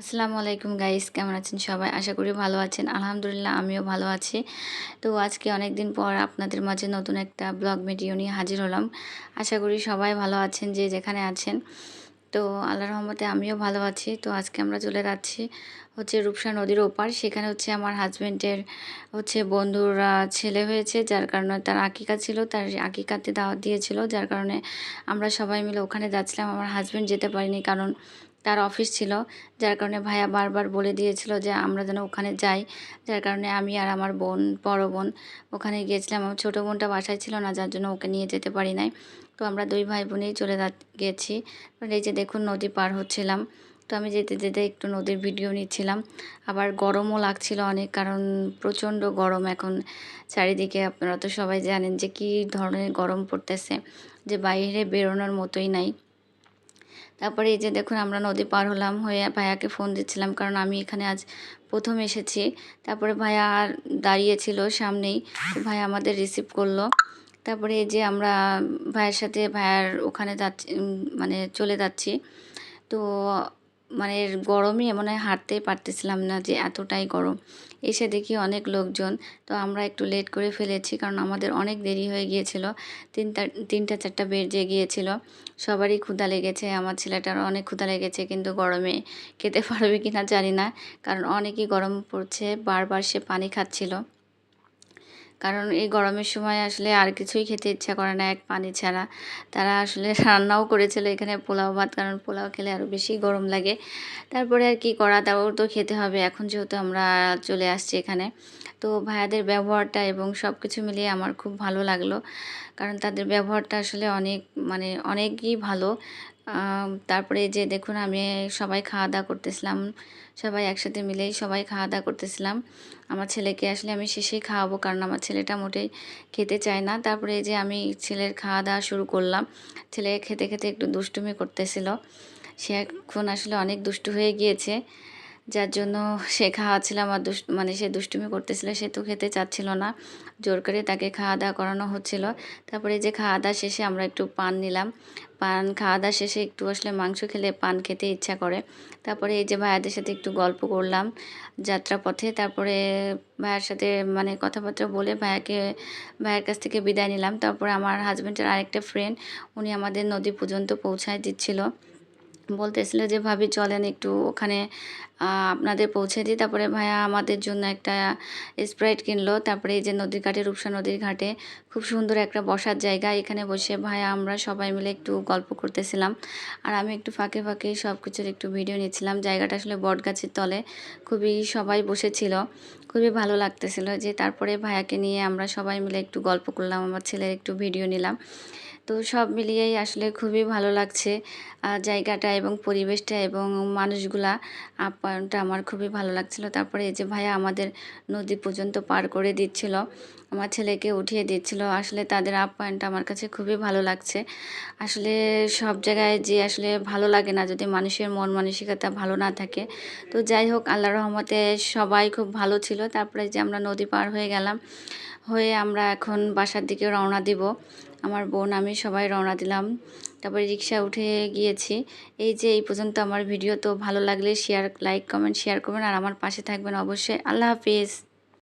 আসসালামু আলাইকুম গাইস, কেমন আছেন সবাই? আশা করি ভালো আছেন। আলহামদুলিল্লাহ, আমিও ভালো আছি। তো আজকে অনেক দিন পর আপনাদের মাঝে নতুন একটা ব্লগ ভিডিও নিয়ে হাজির হলাম। আশা করি সবাই ভালো আছেন, যে যেখানে আছেন। তো আল্লাহ রহমতে আমিও ভালো আছি। তো আজকে আমরা চলে যাচ্ছি হচ্ছে রূপসা নদীর ওপার। সেখানে হচ্ছে আমার হাজব্যান্ডের হচ্ছে বন্ধুরা ছেলে হয়েছে, যার কারণে তার আকিকা ছিল, তার আকিকাতে দাওয়াত দিয়েছিল। যার কারণে আমরা সবাই মিলে ওখানে যাচ্ছিলাম। আমার হাজব্যান্ড যেতে পারিনি কারণ তার অফিস ছিল, যার কারণে ভাইয়া বারবার বলে দিয়েছিল যে আমরা যেন ওখানে যাই। যার কারণে আমি আর আমার বোন, বড় বোন ওখানে গিয়েছিলাম। আমার ছোটো বোনটা বাসায় ছিল না, যার জন্য ওকে নিয়ে যেতে পারি নাই। তো আমরা দুই ভাই বোনেই চলে গেছি। এই যে দেখুন নদী পার হচ্ছিলাম। তো আমি যেতে যেতে একটু নদীর ভিডিও নিচ্ছিলাম। আবার গরমও লাগছিল অনেক, কারণ প্রচণ্ড গরম এখন। চারিদিকে আপনারা তো সবাই জানেন যে কী ধরনের গরম পড়তেছে, যে বাইরে বেরোনোর মতোই নাই। তারপরে এই যে দেখুন আমরা নদী পার হলাম, হয়ে ভাইয়াকে ফোন দিচ্ছিলাম কারণ আমি এখানে আজ প্রথম এসেছি। তারপরে ভাইয়া আর দাঁড়িয়েছিল সামনেই ভাইয়া আমাদের রিসিভ করল। তারপরে এই যে আমরা ভাইয়ের সাথে, ভাইয়ার ওখানে যাচ্ছি মানে চলে যাচ্ছি। তো মানে গরমই মনে হয় হাঁটতেই পারতেছিলাম না যে এতটাই গরম। এসে দেখি অনেক লোকজন, তো আমরা একটু লেট করে ফেলেছি কারণ আমাদের অনেক দেরি হয়ে গিয়েছিল। তিনটা তিনটা, চারটা বেজে গিয়েছিল। সবারই ক্ষুধা লেগেছে, আমার ছেলেটারও অনেক ক্ষুধা লেগেছে, কিন্তু গরমে খেতে পারবে কি না জানি না, কারণ অনেকই গরম পড়ছে, বারবার সে পানি খাচ্ছিল। কারণ এই গরমের সময় আসলে আর কিছুই খেতে ইচ্ছা করে না, এক পানি ছাড়া। তারা আসলে রান্নাও করেছিল এখানে পোলাও ভাত, কারণ পোলাও খেলে আরও বেশি গরম লাগে। তারপরে আর কি করা তাও তো খেতে হবে, এখন যেহেতু আমরা চলে আসছি এখানে। তো ভাইয়াদের ব্যবহারটা এবং সব কিছু মিলিয়ে আমার খুব ভালো লাগল, কারণ তাদের ব্যবহারটা আসলে অনেক মানে অনেকই ভালো। তারপরে যে দেখুন আমি সবাই খাওয়া দাওয়া করতেছিলাম, সবাই একসাথে মিলেই সবাই খাওয়া দাওয়া করতেছিলাম। আমার ছেলেকে আসলে আমি শেষেই খাওয়াবো কারণ আমার ছেলেটা মোটেই খেতে চায় না। তারপরে যে আমি ছেলের খাওয়া দাওয়া শুরু করলাম, ছেলে খেতে খেতে একটু দুষ্টুমি করতেছিল। সে এখন আসলে অনেক দুষ্টু হয়ে গিয়েছে। যার জন্য সে খাওয়াচ্ছিলাম আর দুষ্ট মানে সে দুষ্টুমি করতেছিল, সে তো খেতে চাচ্ছিল না। জোর করে তাকে খাওয়া দাওয়া করানো হচ্ছিল। তারপরে যে খাওয়া দাওয়া শেষে আমরা একটু পান নিলাম। পান খাওয়া দাওয়া শেষে একটু আসলে মাংস খেলে পান খেতে ইচ্ছা করে। তারপরে এই যে ভাইয়াদের সাথে একটু গল্প করলাম যাত্রাপথে। তারপরে ভাইয়ার সাথে মানে কথাবার্তা বলে ভাইয়াকে, ভাইয়ের কাছ থেকে বিদায় নিলাম। তারপরে আমার হাজব্যান্ডের আরেকটা ফ্রেন্ড উনি আমাদের নদী পর্যন্ত পৌঁছায় দিচ্ছিল। বলতেছিল যে, ভাবি চলেন একটু ওখানে আপনাদের পৌঁছে দিই। তারপরে ভাইয়া আমাদের জন্য একটা স্প্রাইট কিনলো। তারপরে এই যে নদীর ঘাটে, রূপসা নদীর ঘাটে, খুব সুন্দর একটা বসার জায়গা। এখানে বসে ভাইয়া আমরা সবাই মিলে একটু গল্প করতেছিলাম। আর আমি একটু ফাঁকে ফাঁকে সব কিছুর একটু ভিডিও নিচ্ছিলাম জায়গাটা আসলে বট গাছের তলে। খুবই সবাই বসেছিল। খুবই ভালো লাগতেছিল যে, তারপরে ভাইয়াকে নিয়ে আমরা সবাই মিলে একটু গল্প করলাম। আমার ছেলের একটু ভিডিও নিলাম। তো সব মিলিয়েই আসলে খুবই ভালো লাগছে জায়গাটা এবং পরিবেশটা এবং মানুষগুলা আপ্যায়নটা আমার খুবই ভালো লাগছিল। তারপরে এই যে ভাইয়া আমাদের নদী পর্যন্ত পার করে দিচ্ছিল, আমার ছেলেকে উঠিয়ে দিচ্ছিল, আসলে তাদের আপ্যায়নটা আমার কাছে খুবই ভালো লাগছে। আসলে সব জায়গায় যে আসলে ভালো লাগে না, যদি মানুষের মন মানসিকতা ভালো না থাকে। তো যাই হোক আল্লাহ রহমতে সবাই খুব ভালো ছিল। তারপরে যে আমরা নদী পার হয়ে গেলাম, হয়ে আমরা এখন বাসার দিকে রওনা দিব। আমার বোন, আমি সবাই রওনা দিলাম। তারপরে রিক্সা উঠে গিয়েছি। এই যে এই পর্যন্ত আমার ভিডিও, তো ভালো লাগলে শেয়ার লাইক কমেন্ট শেয়ার করবেন। আর আমার পাশে থাকবেন অবশ্যই। আল্লাহ হাফিজ।